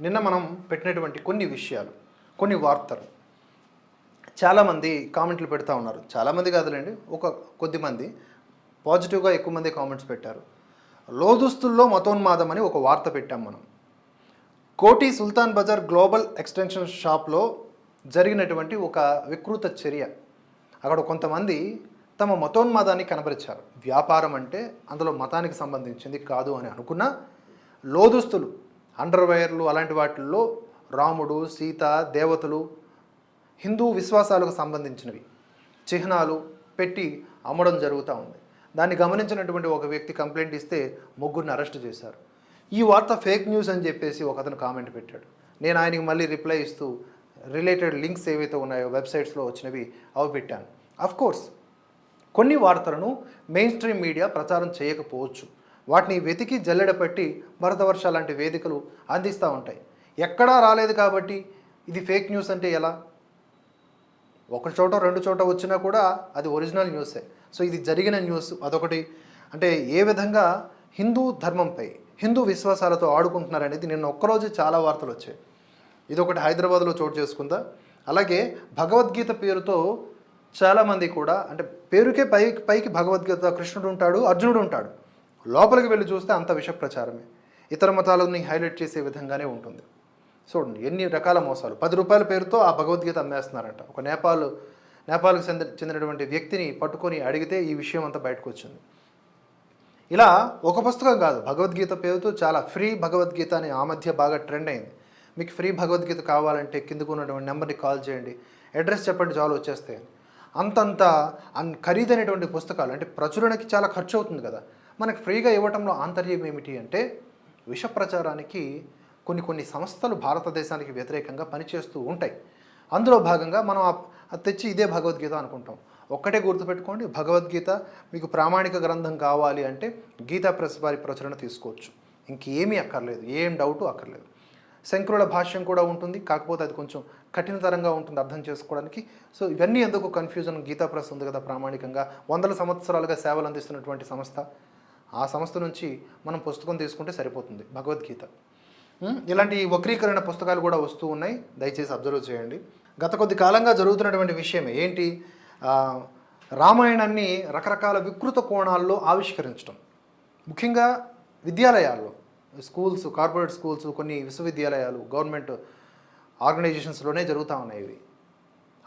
నిన్న మనం పెట్టినటువంటి కొన్ని విషయాలు కొన్ని వార్తలు. చాలామంది కామెంట్లు పెడతా ఉన్నారు. చాలామంది కాదులేండి ఒక కొద్ది మంది. పాజిటివ్గా ఎక్కువ మంది కామెంట్స్ పెట్టారు. లోదుస్తుల్లో మతోన్మాదం అని ఒక వార్త పెట్టాం మనం. కోటి సుల్తాన్ బజార్ గ్లోబల్ ఎక్స్టెన్షన్ షాప్లో జరిగినటువంటి ఒక వికృత చర్య. అక్కడ కొంతమంది తమ మతోన్మాదాన్ని కనబరిచారు. వ్యాపారం అంటే అందులో మతానికి సంబంధించింది కాదు అని అనుకున్న లోదుస్తులు అండర్వేర్లు అలాంటి వాటిల్లో రాముడు సీత దేవతలు హిందూ విశ్వాసాలకు సంబంధించినవి. చిహ్నాలు పెట్టి అమ్మడం జరుగుతూ ఉంది. దాన్ని గమనించినటువంటి ఒక వ్యక్తి కంప్లైంట్ ఇస్తే ముగ్గురిని అరెస్ట్ చేశారు. ఈ వార్త ఫేక్ న్యూస్ అని చెప్పేసి ఒక అతను కామెంట్ పెట్టాడు. నేను ఆయనకి మళ్ళీ రిప్లై ఇస్తూ రిలేటెడ్ లింక్స్ ఏవైతే ఉన్నాయో వెబ్సైట్స్లో వచ్చినవి అవి పెట్టాను. కోర్స్ కొన్ని వార్తలను మెయిన్ స్ట్రీమ్ మీడియా ప్రచారం చేయకపోవచ్చు. వాటిని వెతికి జల్లెడపెట్టి భరతవర్ష లాంటి వేదికలు అందిస్తూ ఉంటాయి. ఎక్కడా రాలేదు కాబట్టి ఇది ఫేక్ న్యూస్ అంటే ఎలా? ఒక చోట రెండు చోట వచ్చినా కూడా అది ఒరిజినల్ న్యూసే సో ఇది జరిగిన న్యూస్ అదొకటి. అంటే ఏ విధంగా హిందూ ధర్మంపై హిందూ విశ్వాసాలతో ఆడుకుంటున్నారనేది నిన్న ఒక్కరోజు చాలా వార్తలు వచ్చాయి. ఇది ఒకటి హైదరాబాద్లో చోటు చేసుకుందా? అలాగే భగవద్గీత పేరుతో చాలామంది కూడా అంటే పేరుకే పై పైకి భగవద్గీత కృష్ణుడు ఉంటాడు అర్జునుడు ఉంటాడు. లోపలికి వెళ్ళి చూస్తే అంత విష ప్రచారమే ఇతర మతాలని హైలైట్ చేసే విధంగానే ఉంటుంది. చూడండి ఎన్ని రకాల మోసాలు. పది రూపాయల పేరుతో ఆ భగవద్గీత అమ్మేస్తున్నారంట. ఒక నేపాల్ నేపాల్కి చెందినటువంటి వ్యక్తిని పట్టుకొని అడిగితే ఈ విషయం అంతా బయటకు వచ్చింది ఇలా ఒక పుస్తకం కాదు భగవద్గీత పేరుతో చాలా ఫ్రీ భగవద్గీత అని ఆ మధ్య బాగా ట్రెండ్ అయింది. మీకు ఫ్రీ భగవద్గీత కావాలంటే కిందకు ఉన్నటువంటి నెంబర్ని కాల్ చేయండి. అడ్రస్ చెప్పండి చాలు వచ్చేస్తాయి అంతంత అన్ ఖరీదైనటువంటి పుస్తకాలు అంటే ప్రచురణకి చాలా ఖర్చు అవుతుంది కదా. మనకు ఫ్రీగా ఇవ్వటంలో ఆంతర్యం ఏమిటి అంటే విష ప్రచారానికి కొన్ని కొన్ని సంస్థలు భారతదేశానికి వ్యతిరేకంగా పనిచేస్తూ ఉంటాయి. అందులో భాగంగా మనం తెచ్చి ఇదే భగవద్గీత అనుకుంటాం. ఒక్కటే గుర్తుపెట్టుకోండి భగవద్గీత మీకు ప్రామాణిక గ్రంథం కావాలి అంటే గీతా ప్రెస్ వారి ప్రచురణ తీసుకోవచ్చు. ఇంకేమీ అక్కర్లేదు ఏం డౌటు అక్కర్లేదు. శంకరుల భాష్యం కూడా ఉంటుంది కాకపోతే అది కొంచెం కఠినతరంగా ఉంటుంది అర్థం చేసుకోవడానికి. సో ఇవన్నీ ఎందుకు కన్ఫ్యూజన్ గీతా ప్రెస్ ఉంది కదా ప్రామాణికంగా. వందల సంవత్సరాలుగా సేవలు అందిస్తున్నటువంటి సంస్థ. ఆ సంస్థ నుంచి మనం పుస్తకం తీసుకుంటే సరిపోతుంది. భగవద్గీత. ఇలాంటి వక్రీకరణ పుస్తకాలు కూడా వస్తూ ఉన్నాయి. దయచేసి అబ్జర్వ్ చేయండి. గత కొద్ది కాలంగా జరుగుతున్నటువంటి విషయం ఏంటి? రామాయణాన్ని రకరకాల వికృత కోణాల్లో ఆవిష్కరించడం. ముఖ్యంగా విద్యాలయాల్లో స్కూల్స్ కార్పొరేట్ స్కూల్స్ కొన్ని విశ్వవిద్యాలయాలు గవర్నమెంట్ ఆర్గనైజేషన్స్లోనే జరుగుతూ ఉన్నాయి ఇవి.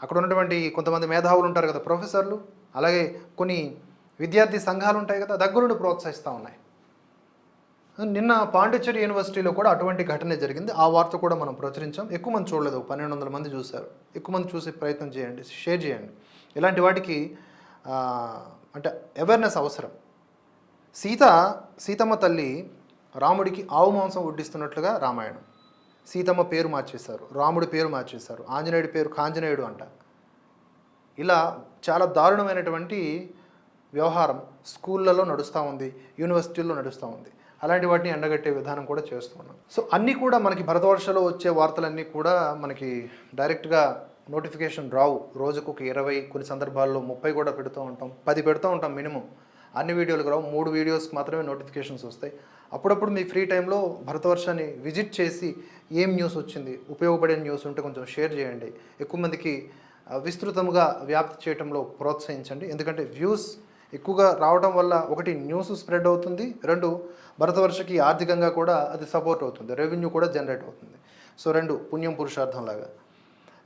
అక్కడ ఉన్నటువంటి కొంతమంది మేధావులు ఉంటారు కదా ప్రొఫెసర్లు. అలాగే కొన్ని విద్యార్థి సంఘాలు ఉంటాయి కదా దగ్గరుండి ప్రోత్సహిస్తూ ఉన్నాయి. నిన్న పాండిచ్చేరి యూనివర్సిటీలో కూడా అటువంటి ఘటన జరిగింది. ఆ వార్త కూడా మనం ప్రచురించాం. ఎక్కువ మంది చూడలేదు పన్నెండు వందల మంది చూశారు. ఎక్కువ మంది చూసే ప్రయత్నం చేయండి షేర్ చేయండి. ఇలాంటి వాటికి అంటే అవేర్నెస్ అవసరం. సీత సీతమ్మ తల్లి రాముడికి ఆవు మాంసం వడ్డిస్తున్నట్లుగా రామాయణం. సీతమ్మ పేరు మార్చేశారు రాముడి పేరు మార్చేశారు ఆంజనేయుడి పేరు కాంజనేయుడు అంట. ఇలా చాలా దారుణమైనటువంటి వ్యవహారం స్కూళ్ళలో నడుస్తూ ఉంది యూనివర్సిటీల్లో నడుస్తూ ఉంది. అలాంటి వాటిని ఎండగట్టే విధానం కూడా చేస్తున్నాం సో అన్నీ కూడా మనకి భరతవర్షలో వచ్చే వార్తలన్నీ కూడా మనకి డైరెక్ట్గా నోటిఫికేషన్ రావు. రోజుకు ఒక ఇరవై కొన్ని సందర్భాల్లో ముప్పై కూడా పెడుతూ ఉంటాం. పది పెడుతూ ఉంటాం మినిమం. అన్ని వీడియోలకు రావు. మూడు వీడియోస్కి మాత్రమే నోటిఫికేషన్స్ వస్తాయి. అప్పుడప్పుడు మీ ఫ్రీ టైంలో భరతవర్షాన్ని విజిట్ చేసి ఏం న్యూస్ వచ్చింది ఉపయోగపడే న్యూస్ ఉంటే కొంచెం షేర్ చేయండి. ఎక్కువ మందికి విస్తృతంగా వ్యాప్తి చేయడంలో ప్రోత్సహించండి. ఎందుకంటే వ్యూస్ ఎక్కువగా రావడం వల్ల ఒకటి న్యూస్ స్ప్రెడ్ అవుతుంది రెండు భరతవర్షకి ఆర్థికంగా కూడా అది సపోర్ట్ అవుతుంది రెవెన్యూ కూడా జనరేట్ అవుతుంది. సో రెండు పుణ్యం పురుషార్థం లాగా.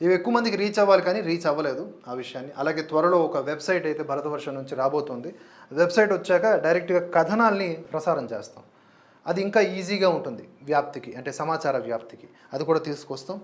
ఇవి ఎక్కువ మందికి రీచ్ అవ్వాలి కానీ రీచ్ అవ్వలేదు ఆ విషయాన్ని. అలాగే త్వరలో ఒక వెబ్సైట్ అయితే భరతవర్షం నుంచి రాబోతుంది. వెబ్సైట్ వచ్చాక డైరెక్ట్గా కథనాల్ని ప్రసారం చేస్తాం. అది ఇంకా ఈజీగా ఉంటుంది వ్యాప్తికి అంటే సమాచార వ్యాప్తికి. అది కూడా తీసుకొస్తాం.